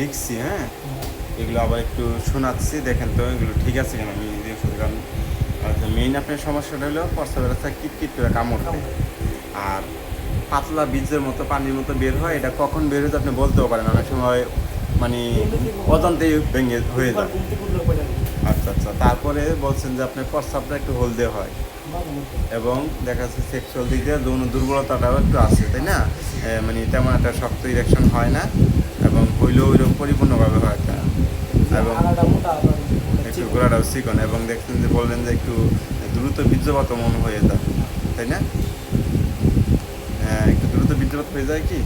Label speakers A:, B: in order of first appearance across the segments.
A: লিখছি হ্যাঁ? এগুলো আবার একটু শোনাচ্ছি দেখেন তো এগুলো ঠিক আছে কেন আমি কারণ আচ্ছা মেইন আপনার সমস্যাটা হলো প্রস্তাবের রাস্তা কিট কিট করে কামড় আর পাতলা বীজের মতো পানির মতো বের হয় এটা কখন বের হয়ে যায় আপনি বলতেও পারেন অনেক সময় মানে অজান্তেই ভেঙে হয়ে যায়। আচ্ছা আচ্ছা তারপরে বলছেন যে আপনার প্রস্তাবটা একটু হলদে হয়। এবং দেখা যাচ্ছে সেক্সুয়াল দিক দিয়ে যৌন দুর্বলতাটাও একটু আছে তাই না? মানে তেমন একটা শক্ত ইরেকশন হয় না। এবং হইলেও ওইরকম পরিপূর্ণভাবে হয় না। এবং একটু গোড়াটাও চিকন এবং দেখছেন যে বললেন যে একটু দ্রুত বীর্যপাত মন হয়ে যায় তাই না? হ্যাঁ একটু দ্রুত বীর্যপাত হয়ে যায় কি?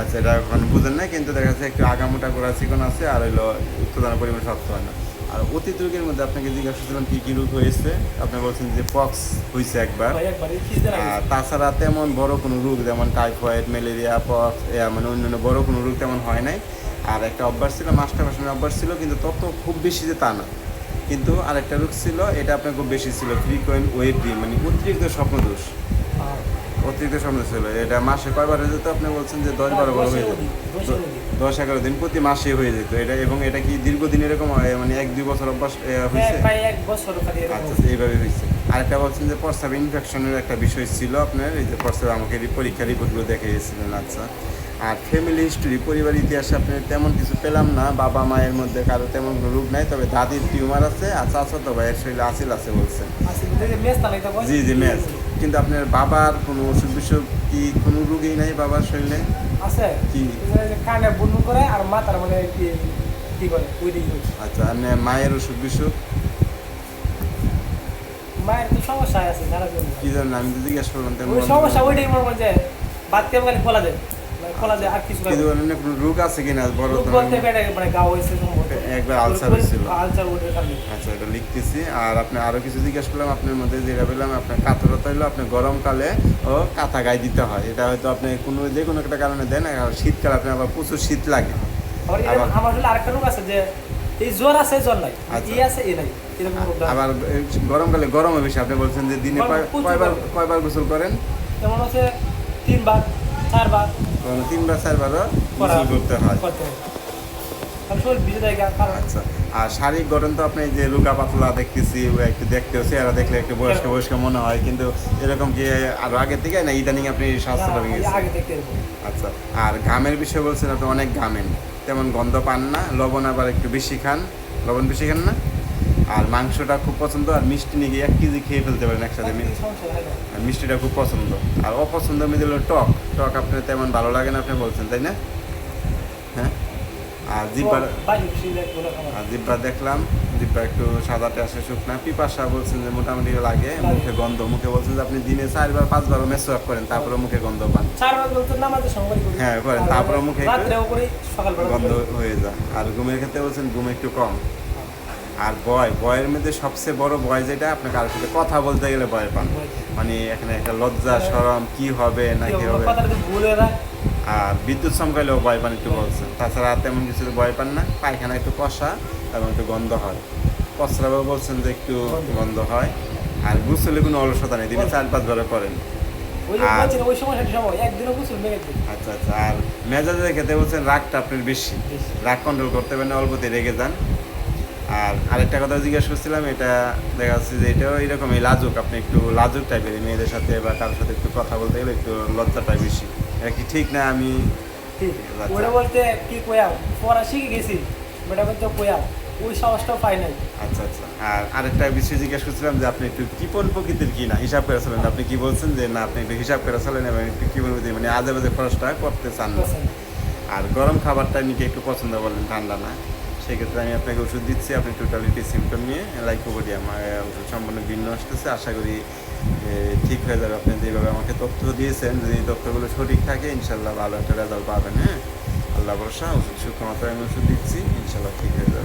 A: আচ্ছা এটা এখন বুঝেন না কিন্তু দেখা যাচ্ছে একটু আগামোটা গোড়া চিকন আছে, আর হইল উত্তেজনার পরিমাণ সত্য হয় না। আর অতীত রোগের মধ্যে আপনাকে জিজ্ঞাসা করছিলাম কী কী রোগ হয়েছে। আপনি বলছেন যে পক্স হয়েছে একবার। আর তাছাড়া তেমন বড় কোনো রোগ যেমন টাইফয়েড ম্যালেরিয়া পক্স মানে অন্যান্য বড় কোনো রোগ তেমন হয় নাই। আর একটা অভ্যাস ছিল মাস্টার ভাষণের অভ্যাস ছিল কিন্তু তত খুব বেশি যে তা না। কিন্তু আরেকটা রোগ ছিল এটা আপনার খুব বেশি ছিল ফ্রিকোয়েন্ট ওয়েট ড্রিম মানে অতিরিক্ত স্বপ্নদোষ। অতিরিক্ত স্বপ্ন ছিল। এটা মাসে কয়বার হয়ে যেত? আপনি বলছেন যে দশ বারো বার হয়ে যেত। দশ এগারো দিন প্রতি মাসে হয়ে যেত। এটা এবং এটা কি দীর্ঘদিন এরকম হয় মানে এক দুই বছর অভ্যাস হয়েছে? আচ্ছা এইভাবে হয়েছে। আরেকটা বলছেন যে প্রস্তাব ইনফেকশনের একটা বিষয় ছিল আপনার এই যে প্রস্তাব আমাকে পরীক্ষা রিপোর্টগুলো দেখে গেছিলেন আচ্ছা। আর ফ্যামিলি হিস্টোরি পরিবার ইতিহাসে আপনি তেমন কিছু পেলাম না বাবা মায়ের মধ্যে কারও তেমন কোনো রোগ নাই তবে দাদির টিউমার আছে আর চাচাতো ভাইয়ের শরীরে আসিল আছে বলছেন জি জি ম্যাচ কিন্তু আপনার বাবার কোনো অসুখ বিসুখ কি কোনো রোগই নাই বাবার শরীরে?
B: আছে।
A: কি?
B: কানে বুনু করে আর মাথার মানে কি কি করে
A: আচ্ছা আপনার মায়ের অসুখ বিসুখ?
B: মায়ের তো সমস্যা আছে
A: কি জানেন আমি তো জিজ্ঞেস করলাম
B: সমস্যা ওইটাই মনে করেন যে বাদ খালি খোলা যায়। মানে খোলা যায় আর কিছু
A: কিন্তু অন্য রোগ আছে কিনা? বড়
B: বলতে পেটে মানে গা হয়েছে
A: একবার আলসার হয়েছিল।
B: আলসার ওঠে
A: আচ্ছা এটা লিখতেছি। আর আপনি আরও কিছু জিজ্ঞেস করলাম আপনার মধ্যে যেটা পেলাম আপনার কাতরতা হলো আপনি গরমকালে ও কাঁথা গায়ে দিতে হয়। এটা হয়তো আপনি কোনো যে কোনো একটা কারণে দেন আর শীতকালে আপনার আবার প্রচুর শীত লাগে।
B: আবার আমার হলে আরেকটা রোগ আছে যে এই জ্বর আছে জ্বর নাই।
A: আচ্ছা।
B: ই আছে এ নাই।
A: আবার গরমকালে গরমে বেশি। আপনি বলছেন যে দিনে কয়বার। কয়বার গোসল করেন?
B: যেমন হচ্ছে তিনবার চারবার।
A: তিনবার চারবারও গোসল করতে হয়।
B: হয়।
A: আচ্ছা। আর শারীরিক গঠন তো আপনি যে রোগা পাতলা দেখতেছি একটু দেখতেও চেহারা দেখলে একটু বয়স্ক বয়স্ক মনে হয় কিন্তু এরকম কি আরও আগে থেকে না ইদানিং আপনি স্বাস্থ্যটা ভেঙে গেছে?
B: আগে দেখতে
A: আচ্ছা। আর ঘামের বিষয়ে বলছেন আপনি অনেক ঘামেন। তেমন গন্ধ পান না লবণ আবার একটু বেশি খান। লবণ বেশি খান না? আর মাংসটা খুব পছন্দ আর মিষ্টি নিয়ে গিয়ে এক কেজি খেয়ে ফেলতে পারেন একসাথে। আর মিষ্টিটা খুব পছন্দ। আর অপছন্দ মেয়ে হলো টক। টক আপনার তেমন ভালো লাগে না আপনি বলছেন তাই না? হ্যাঁ? আর জিব্বার। আর জিব্বা দেখলাম জিব্বা একটু সাদাটে আসে শুকনা। পিপাসা বলছেন যে মোটামুটি লাগে মুখে গন্ধ। মুখে বলছেন যে আপনি দিনে চারবার পাঁচবার মেস মেসওয়াক করেন তারপরে মুখে গন্ধ পান। হ্যাঁ, করেন। তারপরে মুখে গন্ধ হয়ে যায়। আর ঘুমের ক্ষেত্রে বলছেন ঘুম একটু কম। আর বয় বয়ের মধ্যে সবচেয়ে বড় ভয় যেটা আপনি কারোর সাথে কথা বলতে গেলে ভয় পান। মানে এখানে একটা লজ্জা সরম কি হবে না কি হবে?
B: হয়ে
A: আর বিদ্যুৎ চমকাইলেও ভয় পান একটু বলছেন। তাছাড়া আর তেমন কিছু ভয় পান না। পায়খানা একটু কষা এবং একটু গন্ধ হয়। প্রস্রাবও বলছেন যে একটু গন্ধ। হয়। আর গুছলে কোনো অলসতা নেই। দিনে চার পাঁচ বারে করেন। আর-
B: গোসল।
A: আচ্ছা আচ্ছা। আর মেজাজের ক্ষেত্রে বলছেন রাগটা আপনার বেশি। রাগ কন্ট্রোল করতে পারেন না, অল্পতে রেগে যান। আর আরেকটা কথা জিজ্ঞাসা করছিলাম এটা দেখা যাচ্ছে যে এটাও এরকমই লাজুক আপনি একটু লাজুক টাইপের মেয়েদের সাথে বা কারোর সাথে একটু কথা বলতে গেলে একটু লজ্জাটা বেশি। এটা কি ঠিক না আমি।
B: ওটা বলতে কি কয়াম, পড়া শিখে গেছি, ওটা বলতে কয়াম, ওই সাহসটাও পাই নাই।
A: আচ্ছা আচ্ছা। আর আরেকটা বিষয় জিজ্ঞাসা করছিলাম যে আপনি একটু কিপন প্রকৃতির কি না? হিসাব করে চলেন। আপনি কি বলছেন যে না আপনি একটু হিসাব করে চলেন এবং একটু কিপন প্রকৃতির মানে আজে বাজে খরচটা করতে চান না। আর গরম খাবারটা নিকে একটু পছন্দ করলেন ঠান্ডা না। সেক্ষেত্রে আমি আপনাকে ওষুধ দিচ্ছি, আপনি টোটালিটি সিমটম নিয়ে লাইক করি আমার ওষুধ সম্পূর্ণ ভিন্ন আসতেছে। আশা করি ঠিক হয়ে যাবে। আপনি যেভাবে আমাকে তথ্য দিয়েছেন, যদি তথ্যগুলো সঠিক থাকে ইনশাল্লাহ ভালো একটা রেজাল্ট পাবেন হ্যাঁ? আল্লাহ ভরসা, ওষুধ সুক্ষমাত্রায় আমি ওষুধ দিচ্ছি ইনশাল্লাহ ঠিক হয়ে যাবে।